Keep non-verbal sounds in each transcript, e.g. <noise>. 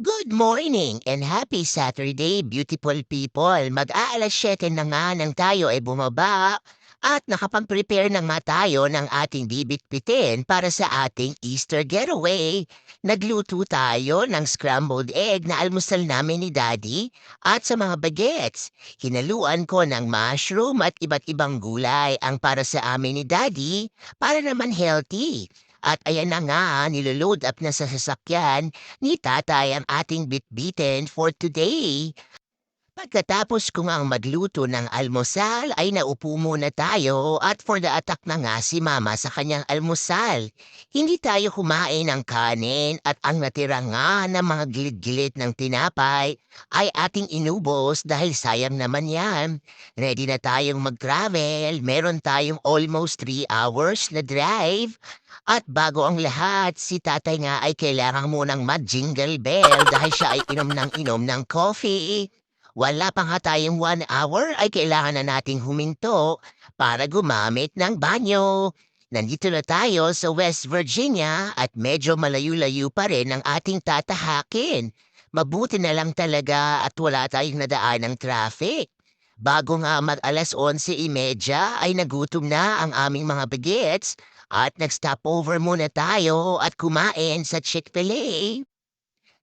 Good morning and happy Saturday, beautiful people. Mag-aalas 7 na nga nang tayo ay bumaba at nakapag-prepare na nga tayo ng ating bibitbitin para sa ating Easter getaway. Nagluto tayo ng scrambled egg na almusal namin ni Daddy at sa mga bagets. Hinaluan ko ng mushroom at iba't ibang gulay ang para sa amin ni Daddy para naman healthy. At ayan na nga, niloload up na sa sasakyan ni tatay ang ating bitbitin for today. Pagkatapos ko ngang magluto ng almusal ay naupo muna tayo at for the attack na nga si mama sa kanyang almusal. Hindi tayo kumain ng kanin at ang natira nga ng mga gilid-gilid ng tinapay ay ating inubos dahil sayang naman yan. Ready na tayong mag-travel, meron tayong almost 3 hours na drive. At bago ang lahat, si tatay nga ay kailangan munang mag-jingle bell dahil siya ay inom ng inom ng coffee. Wala pa nga tayong one hour ay kailangan na nating huminto para gumamit ng banyo. Nandito na tayo sa West Virginia at medyo malayo-layo pa rin ang ating tatahakin. Mabuti na lang talaga at wala tayong nadaan ng traffic. Bago nga mag alas 11.30 ay nagutom na ang aming mga bagets at nag-stopover muna tayo at kumain sa Chick-fil-A.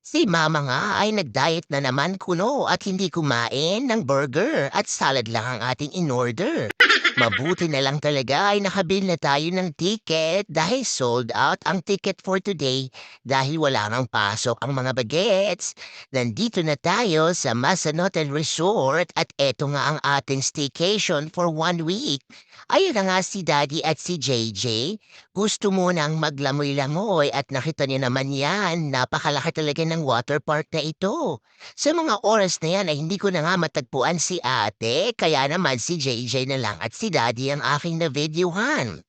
Si mama nga ay nag-diet na naman kuno at hindi kumain ng burger at salad lang ang ating in-order. Mabuti na lang talaga ay nakabil na tayo ng ticket dahil sold out ang ticket for today dahil wala nang pasok ang mga bagets. Nandito na tayo sa Masanotan Resort at eto nga ang ating staycation for one week. Ayun na nga si Daddy at si JJ. Gusto mo nang maglamoy-lamoy at nakita niyo naman yan. Napakalaki talaga ng water park na ito. Sa mga oras na yan ay hindi ko na nga matagpuan si ate, kaya naman si JJ na lang at si Daddy ang aking na-videohan.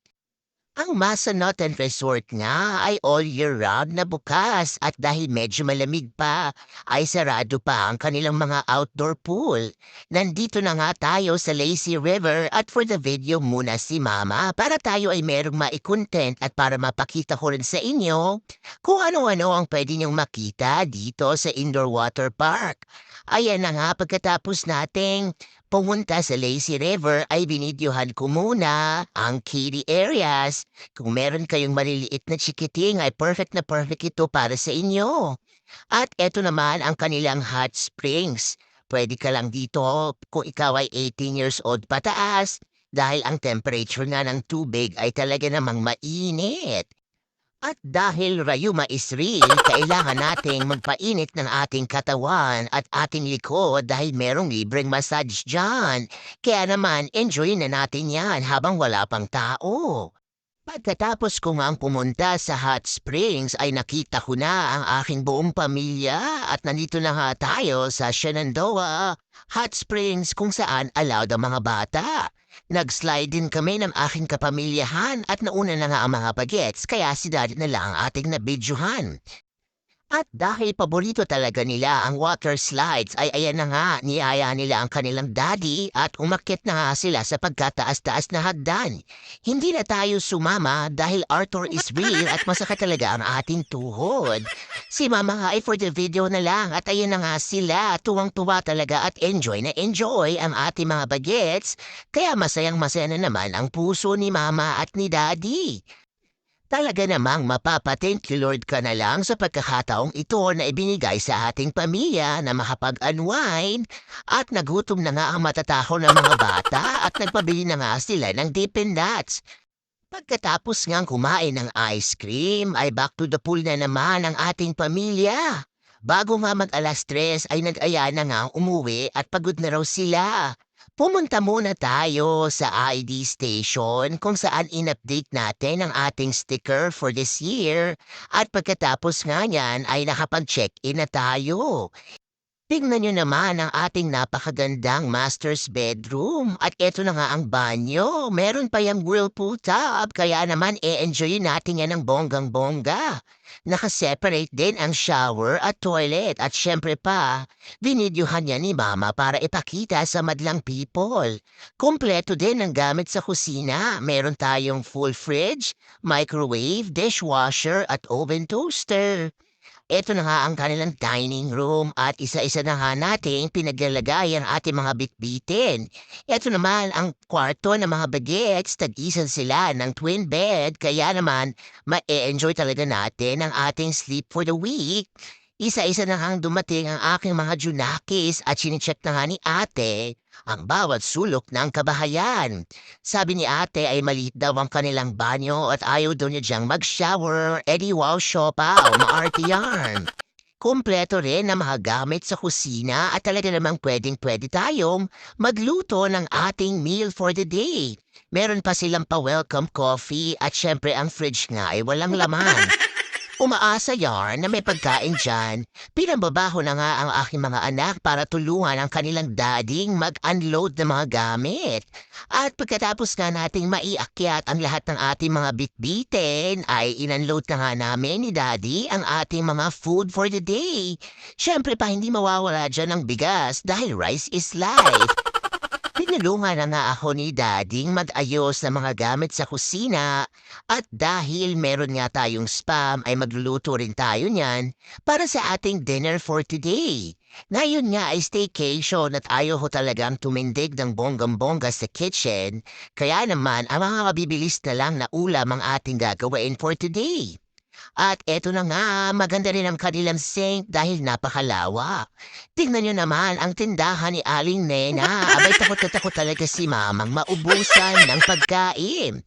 Ang Masanotan Resort nga ay all year round na bukas at dahil medyo malamig pa, ay sarado pa ang kanilang mga outdoor pool. Nandito na nga tayo sa Lazy River at for the video muna si Mama para tayo ay merong maikontent at para mapakita ko rin sa inyo kung ano-ano ang pwede niyong makita dito sa indoor water park. Ayan na nga pagkatapos nating pumunta sa Lazy River ay binidyohan ko muna ang kiddie areas. Kung meron kayong maliliit na chikiting ay perfect na perfect ito para sa inyo. At eto naman ang kanilang hot springs. Pwede ka lang dito kung ikaw ay 18 years old pataas dahil ang temperature nga ng tubig ay talaga namang mainit. At dahil rayuma is real, kailangan nating magpainit ng ating katawan at ating likod dahil merong libreng massage dyan. Kaya naman, enjoy na natin yan habang wala pang tao. Pagkatapos ko ngang pumunta sa hot springs ay nakita ko na ang aking buong pamilya at nandito na nga tayo sa Shenandoah Hot Springs kung saan allowed ang mga bata. Nag-slide din kami ng aking kapamilyahan at nauna na nga ang mga bagets kaya si daddy na lang ang ating nabidyohan. At dahil paborito talaga nila ang water slides ay ayan na nga niyaya nila ang kanilang daddy at umakyat na nga sila sa pagkataas-taas na hagdan. Hindi na tayo sumama dahil Arthur is real at masakit talaga ang ating tuhod. Si mama ay for the video na lang at ayan na nga sila tuwang-tuwa talaga at enjoy na enjoy ang ating mga bagets kaya masayang masaya na naman ang puso ni mama at ni daddy. Talaga namang mapapathank you Lord ka na lang sa pagkakataong ito na ibinigay sa ating pamilya na makapag-unwind at nagutom na nga ang matataho ng mga bata at nagpabili na nga sila ng Dippin' Dots. Pagkatapos ngang kumain ng ice cream ay back to the pool na naman ang ating pamilya. Bago nga mag alas tres ay nag-aya na nga umuwi at pagod na raw sila. Pumunta muna tayo sa ID station kung saan in-update natin ang ating sticker for this year at pagkatapos nga niyan ay nakapag-check-in na tayo. Tingnan nyo naman ang ating napakagandang master's bedroom. At eto na nga ang banyo. Meron pa yung whirlpool tub, kaya naman e-enjoy natin yan ng bonggang-bongga. Nakaseparate din ang shower at toilet at syempre pa, binidyohan niya ni mama para ipakita sa madlang people. Kompleto din ang gamit sa kusina. Meron tayong full fridge, microwave, dishwasher at oven toaster. Eto na nga ang kanilang dining room at isa-isa na nga nating pinaglalagay ang ating mga bitbitin. Eto naman ang kwarto ng mga bagets, tag-isan sila ng twin bed, kaya naman ma-enjoy talaga natin ang ating sleep for the week. Isa-isa na ngang dumating ang aking mga junakis at sinicheck na nga ni ate ang bawat sulok ng kabahayan. Sabi ni ate ay maliit daw ang kanilang banyo at ayaw daw niya diyang mag-shower. Edi wow, siopaw, maarte yan. Kompleto rin ang mga gamit sa kusina at talaga namang pwedeng-pwede tayong magluto ng ating meal for the day. Meron pa silang pa-welcome coffee at syempre ang fridge nga ay walang laman. <laughs> Umaasa yarn na may pagkain dyan. Pinambabaho na nga ang aking mga anak para tulungan ang kanilang dading mag-unload ng mga gamit. At pagkatapos nga nating maiakyat ang lahat ng ating mga bitbitin, ay inunload na nga namin ni daddy ang ating mga food for the day. Siyempre pa hindi mawawala dyan ang bigas dahil rice is life. Tinulungan na nga ako ni Dading mag-ayos ng mga gamit sa kusina at dahil meron nga tayong spam ay magluluto rin tayo niyan para sa ating dinner for today. Ngayon nga ay staycation at ayaw ko talagang tumindig ng bonggam-bongga sa kitchen, kaya naman ang mga mabibilis na lang na ulam ang ating gagawin for today. At eto na nga, maganda rin ang kanilang sink dahil napakalawak. Tingnan nyo naman ang tindahan ni Aling Nena. Abay takot na takot talaga si mamang maubusan ng pagkain.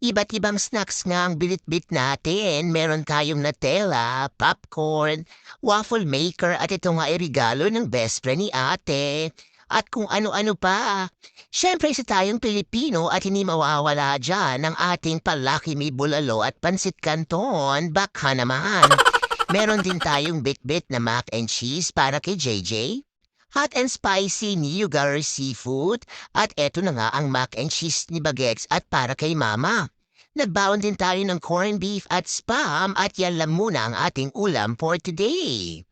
Iba't ibang snacks nga ang bilit-bit natin. Meron tayong Nutella, popcorn, waffle maker at ito nga ay regalo ng best friend ni ate at kung ano-ano pa. Siyempre isa tayong Pilipino at hindi mawawala dyan ang ating palaki may bulalo at pansit canton. Baka naman. Meron din tayong bit-bit na mac and cheese para kay JJ. Hot and spicy Niyugar seafood. At eto na nga ang mac and cheese ni Bagets at para kay Mama. Nagbaon din tayo ng corned beef at spam at yan lang muna ang ating ulam for today.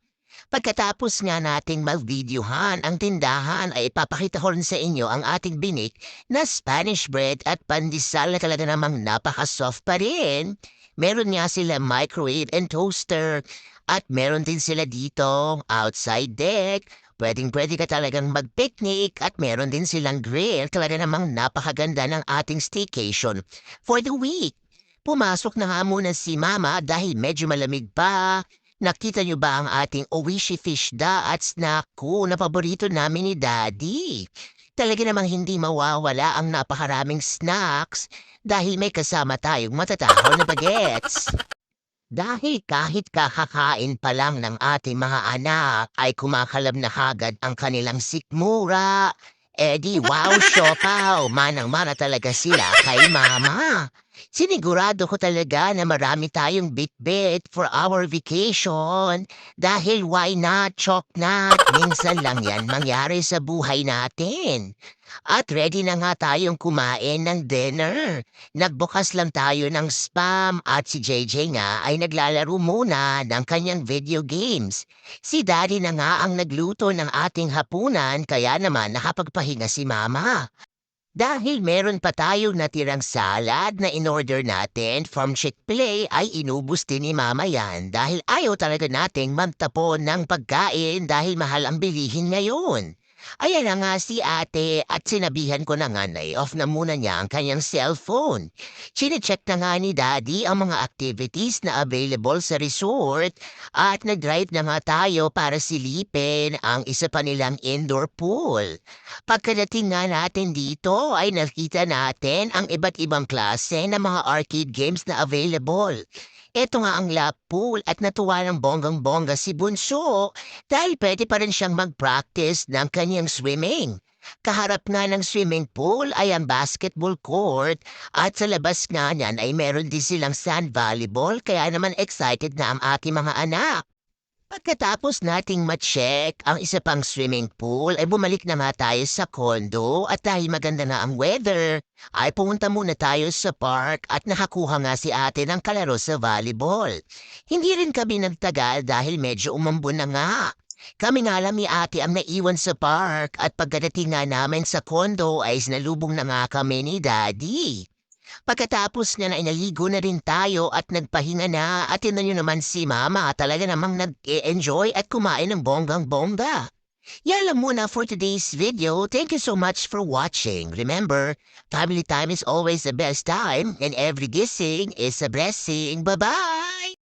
Pagkatapos nga nating mag-videohan ang tindahan ay ipapakita ko rin sa inyo ang ating binik na Spanish bread at pandesal na talaga namang napaka-soft pa rin. Meron nga sila microwave and toaster at meron din sila dito outside deck. Pwedeng pwede ka talagang mag-picnic at meron din silang grill. Talaga namang napakaganda ng ating staycation for the week. Pumasok na nga muna si Mama dahil medyo malamig pa. Nakita niyo ba ang ating owishi fish da at snack ko na paborito namin ni Daddy? Talaga namang hindi mawawala ang napakaraming snacks dahil may kasama tayong matatakaw na bagets. Dahil kahit kakakain pa lang ng ating mga anak ay kumakalab na kagad ang kanilang sikmura. Eh di wow, siopaw, manang-mana talaga sila kay mama. Sinigurado ko talaga na marami tayong bit-bit for our vacation. Dahil why not, chok not, minsan lang yan mangyari sa buhay natin. At ready na nga tayong kumain ng dinner. Nagbukas lang tayo ng spam at si JJ nga ay naglalaro muna ng kanyang video games. Si Daddy na nga ang nagluto ng ating hapunan kaya naman nakapagpahinga si Mama. Dahil meron pa tayong natirang salad na in-order natin from Chick-fil-A ay inubos din ni Mama yan dahil ayaw talaga nating magtapon ng pagkain dahil mahal ang bilihin ngayon. Ayan na nga si ate at sinabihan ko na nga na off na muna niya ang kanyang cellphone. Chinecheck na nga ni daddy ang mga activities na available sa resort at nag-drive na nga tayo para silipin ang isa pa nilang indoor pool. Pagkadating nga natin dito ay nakita natin ang iba't ibang klase ng mga arcade games na available. Ito nga ang lap pool at natuwa ng bonggang-bongga si Bunso dahil pwede pa rin siyang mag-practice ng kanyang swimming. Kaharap nga ng swimming pool ay ang basketball court at sa labas nga niyan ay meron din silang sand volleyball kaya naman excited na ang ating mga anak. Pagkatapos nating ma-check ang isa pang swimming pool ay bumalik na nga tayo sa kondo at dahil maganda na ang weather ay pumunta muna tayo sa park at nakakuha nga si ate ng kalaro sa volleyball. Hindi rin kami nagtagal dahil medyo umambon na nga. Kami nga lang ni ate ang naiwan sa park at pagdating nga namin sa kondo ay sinalubong na nga kami ni daddy. Pagkatapos niya na inaligo na rin tayo at nagpahinga na at tinan nyo naman si mama talaga namang nag-enjoy at kumain ng bonggang-bongga. Yan lang muna for today's video. Thank you so much for watching. Remember, family time is always the best time and every gising is a blessing. Bye-bye!